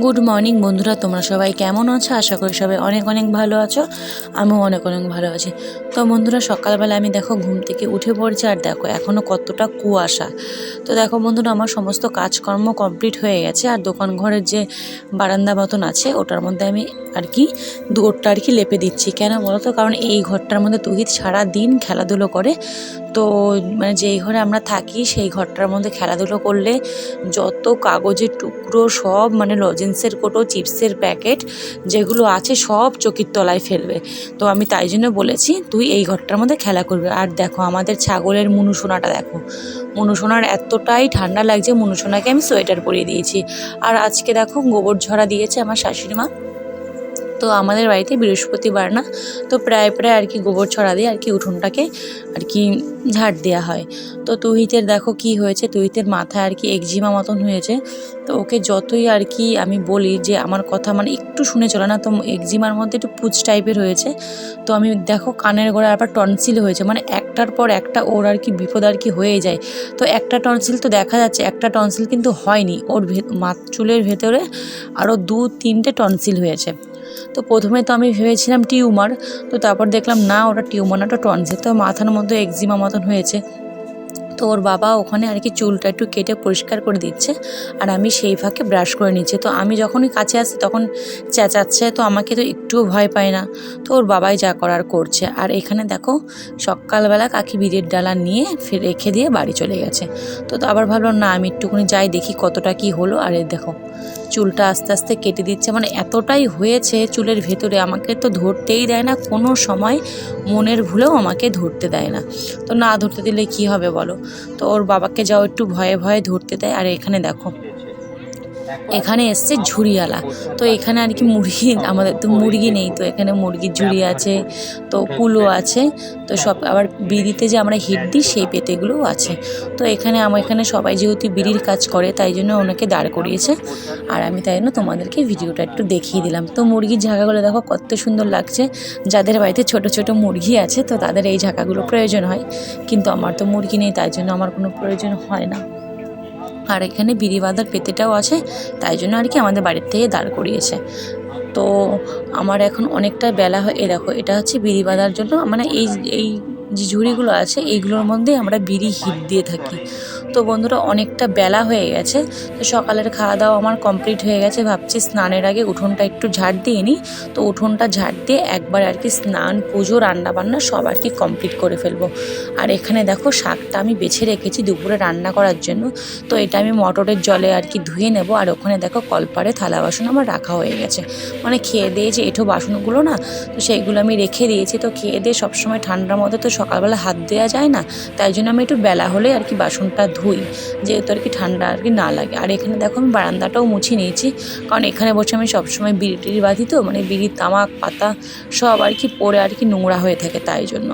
Good morning বন্ধুরা, তোমরা সবাই কেমন আছো? আশা করি সবাই অনেক অনেক ভালো আছো। আমিও অনেক অনেক ভালো আছি। তো বন্ধুরা সকালবেলা আমি দেখো ঘুম থেকে উঠে পড়ছি, আর দেখো এখনও কতটা কুয়াশা। তো দেখো বন্ধুরা, আমার সমস্ত কাজকর্ম কমপ্লিট হয়ে গেছে, আর দোকান ঘরের যে বারান্দা মতন আছে, ওটার মধ্যে আমি আর কি দৌড়টা আর কি লেপে দিচ্ছি। কেন বলো তো? কারণ এই ঘরটার মধ্যে তুহিত সারা দিন খেলাধুলো করে তো মানে যেই ঘরে আমরা থাকি, সেই ঘরটার মধ্যে খেলাধুলো করলে যত কাগজের টুকরো, সব মানে লজেন্সের কোটো, চিপসের প্যাকেট যেগুলো আছে, সব চকির তলায় ফেলবে। তো আমি তাই জন্য বলেছি, তুই এই ঘরটার মধ্যে খেলা করবি। আর দেখো, আমাদের ছাগলের মুনুসোনাটা দেখো। মুনুসোনার এতটাই ঠান্ডা লাগছে, মুনুসোনাকে আমি সোয়েটার পরিয়ে দিয়েছি। আর আজকে দেখো, গোবর ঝরা দিয়েছে আমার শাশুড়ি মা। তো আমাদের বাড়িতে বৃহস্পতিবার না, তো প্রায় প্রায় আর কি গোবর ছড়া দিয়ে আর কি উঠোনটাকে আর কি ঝাড় দেওয়া হয়। তো তুহিতের দেখো কি হয়েছে, তুহিতের মাথায় আর কি একজিমা মতন হয়েছে। তো ওকে যতই আর কি আমি বলি যে আমার কথা মানে একটু শুনে চলে না, তো একজিমার মধ্যে একটু পুচ টাইপের হয়েছে। তো আমি দেখো কানের গোড়ায় আবার টনসিল হয়েছে মানে একটার পর একটা ওর আর কি বিপদ আর কি হয়ে যায়। তো একটা টনসিল তো দেখা যাচ্ছে, একটা টনসিল কিন্তু হয়নি। ওর ভে চুলের ভেতরে আরও দু তিনটে টনসিল হয়েছে। তো প্রথমে তো আমি ভেবেছিলাম টিউমার, তো তারপর দেখলাম না, ওটা টিউমার না, ওটা টনসিল। তো মাথার মধ্যে একজিমা মতন হয়েছে। তো ওর বাবা ওখানে আর কি চুলটা একটু কেটে পরিষ্কার করে দিচ্ছে আর আমি সেই ফাঁকে ব্রাশ করে নিচ্ছি। তো আমি যখনই কাছে আসি তখন চেঁচাচ্ছে, তো আমাকে তো একটুও ভয় পায় না। তো ওর বাবাই যা করার করছে। আর এখানে দেখো, সকালবেলা কাকি বিড়ির ডালা নিয়ে ফের রেখে দিয়ে বাড়ি চলে গেছে। তো তো আবার ভাবলাম, না, আমি একটুখানি যাই দেখি কতটা কি হলো। আর দেখো, চুলটা আস্তে আস্তে কেটে দিচ্ছে। মানে এতটাই হয়েছে চুলের ভেতরে, আমাকে তো ধরতেই দেয় না। কোনো সময় মনের ভুলেও আমাকে ধরতে দেয় না। তো না ধরতে দিলে কি হবে বলো? তো ওর বাবাকে যাও একটু ভয়ে ভয়ে ধরতে দেয়। আর এখানে দেখো এখানে এসছে ঝুড়িওয়ালা। তো এখানে আর কি মুরগি, আমাদের তো মুরগি নেই, তো এখানে মুরগির ঝুড়ি আছে, তো কুলো আছে, তো সব আবার বিড়িতে যে আমরা হিট দিই, সেই পেতেগুলোও আছে। তো এখানে আমার এখানে সবাই যেহেতু বিড়ির কাজ করে, তাই জন্য ওনাকে দাঁড় করিয়েছে। আর আমি তাই জন্য তোমাদেরকে ভিডিওটা একটু দেখিয়ে দিলাম। তো মুরগির ঝাঁকাগুলো দেখো কত সুন্দর লাগছে। যাদের বাড়িতে ছোট ছোট মুরগি আছে, তো তাদের এই ঝাঁকাগুলো প্রয়োজন হয়। কিন্তু আমার তো মুরগি নেই, তাই জন্য আমার কোনো প্রয়োজন হয় না। আর এখানে বিড়ি বাঁধার পেতেটাও আছে, তাই জন্য আর কি আমাদের বাড়ির থেকে দাঁড় করিয়েছে। তো আমার এখন অনেকটা বেলা হয় এ দেখো, এটা হচ্ছে বিড়ি বাঁধার জন্য মানে এই এই যে ঝুড়িগুলো আছে, এইগুলোর মধ্যে আমরা বিড়ি হিট দিয়ে থাকি। তো বন্ধুরা অনেকটা বেলা হয়ে গেছে। তো সকালের খাওয়া দাওয়া আমার কমপ্লিট হয়ে গেছে। ভাবছি স্নানের আগে উঠোনটা একটু ঝাড় দিয়ে নিই। তো উঠোনটা ঝাড় দিয়ে একবার আর কি স্নান, পুজো রান্না বান্না সব আর কি কমপ্লিট করে ফেলব। আর এখানে দেখো শাকটা আমি বেছে রেখেছি দুপুরে রান্না করার জন্য। তো এটা আমি মটরের জলে আর কি ধুয়ে নেব। আর ওখানে দেখো কলপারে থালা বাসন আমার রাখা হয়ে গেছে। মানে খেয়ে দিয়ে যে এঁঠো বাসনগুলো না, তো সেইগুলো আমি রেখে দিয়েছি। তো খেয়ে দিয়ে সবসময় ঠান্ডার মধ্যে তো সকালবেলা হাত দেওয়া যায় না। তাই জন্য আমি একটু বেলা হলে আর কি বাসনটা ধুই, যেহেতু আর কি ঠান্ডা আর কি না লাগে। আর এখানে দেখো আমি বারান্দাটাও মুছে নিয়েছি, কারণ এখানে বসে আমি সবসময় বিড়ি টিড়ি বাঁধি তো মানে বিড়ির তামাক, পাতা সব আর কি পরে আর কি নোংরা হয়ে থাকে তাই জন্য।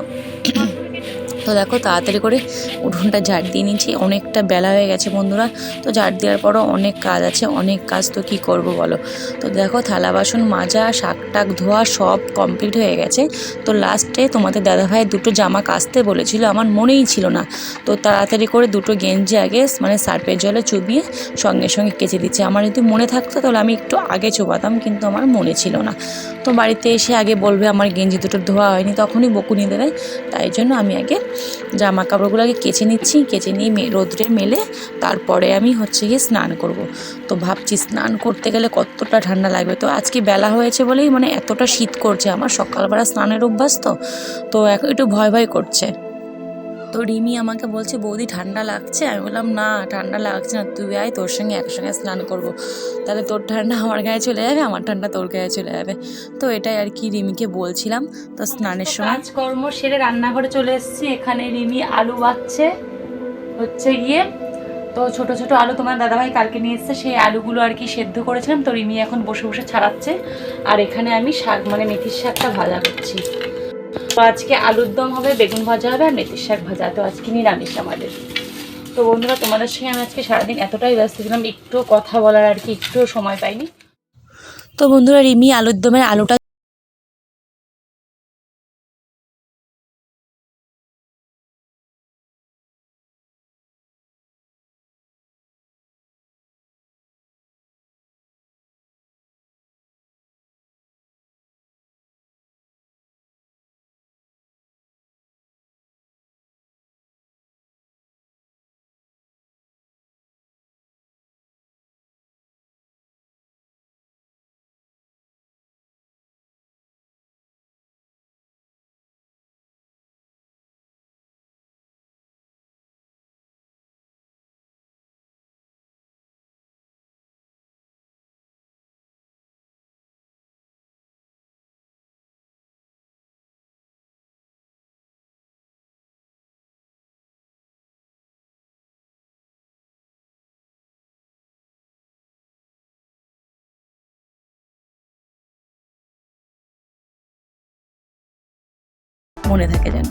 তো দেখো, তাড়াতাড়ি করে উঠোনটা ঝাড় দিয়ে নিয়েছি অনেকটা বেলা হয়ে গেছে বন্ধুরা, তো ঝাড় দেওয়ার পরও অনেক কাজ আছে, অনেক কাজ তো কী করব বলো? তো দেখো, থালা বাসন মাজা, শাক টাক ধোয়া সব কমপ্লিট হয়ে গেছে। তো লাস্টে তোমাদের দাদাভাই দুটো জামা কাচতে বলেছিল, আমার মনেই ছিল না। তো তাড়াতাড়ি করে দুটো গেঞ্জি আগে মানে সার্পের জলে চুবিয়ে সঙ্গে সঙ্গে কেচে দিচ্ছে। আমার যদি মনে থাকতো তাহলে আমি একটু আগে চোবাতাম, কিন্তু আমার মনে ছিল না। তো বাড়িতে এসে আগে বলবে, আমার গেঞ্জি দুটো ধোয়া হয়নি, তখনই বকুনি দেবে, তাই জন্য আমি আগে জামা কাপড়গুলোকে কেচে নিচ্ছি, কেচে নিয়ে রোদ্রে মেলে তারপরে আমি হচ্ছে গিয়ে স্নান করব। তো ভাবছি স্নান করতে গেলে কতটা ঠান্ডা লাগবে? তো আজকে বেলা হয়েছে বলেই মানে এতটা শীত করছে আমার। সকালবেলা স্নানের অভ্যাস তো তো একটু ভয় ভয় করছে। তো রিমি আমাকে বলছে বৌদি ঠান্ডা লাগছে? আমি বললাম না ঠান্ডা লাগছে না। তুই আয় তোর সঙ্গে একসঙ্গে স্নান করব। তাহলে তোর ঠান্ডা আমার গায়ে চলে যাবে আমার ঠান্ডা তোর গায়ে চলে যাবে। তো এটাই আর কি রিমিকে বলছিলাম। তো স্নানের সময় কাজকর্ম সেরে রান্নাঘরে চলে এসেছি। এখানে রিমি আলু বাচ্ছে হচ্ছে গিয়ে তো ছোট ছোট আলু তোমার দাদাভাই কালকে নিয়ে এসেছে সেই আলুগুলো আর কি সেদ্ধ করেছিলাম। তো রিমি এখন বসে বসে ছাড়াচ্ছে। আর এখানে আমি শাক মানে মেথির শাকটা ভাজা করছি। তো আজকে আলুর দম হবে, বেগুন ভাজা হবে আর মেথির শাক ভাজা। তো আজকে নিরামিষ আমাদের। তো বন্ধুরা, তোমাদের সঙ্গে আমি আজকে সারাদিন এতটাই ব্যস্ত ছিলাম, একটু কথা বলার আর কি একটু সময় পাইনি। তো বন্ধুরা, রিমি আলুর দমের আলুটা মনে থাকে যেন।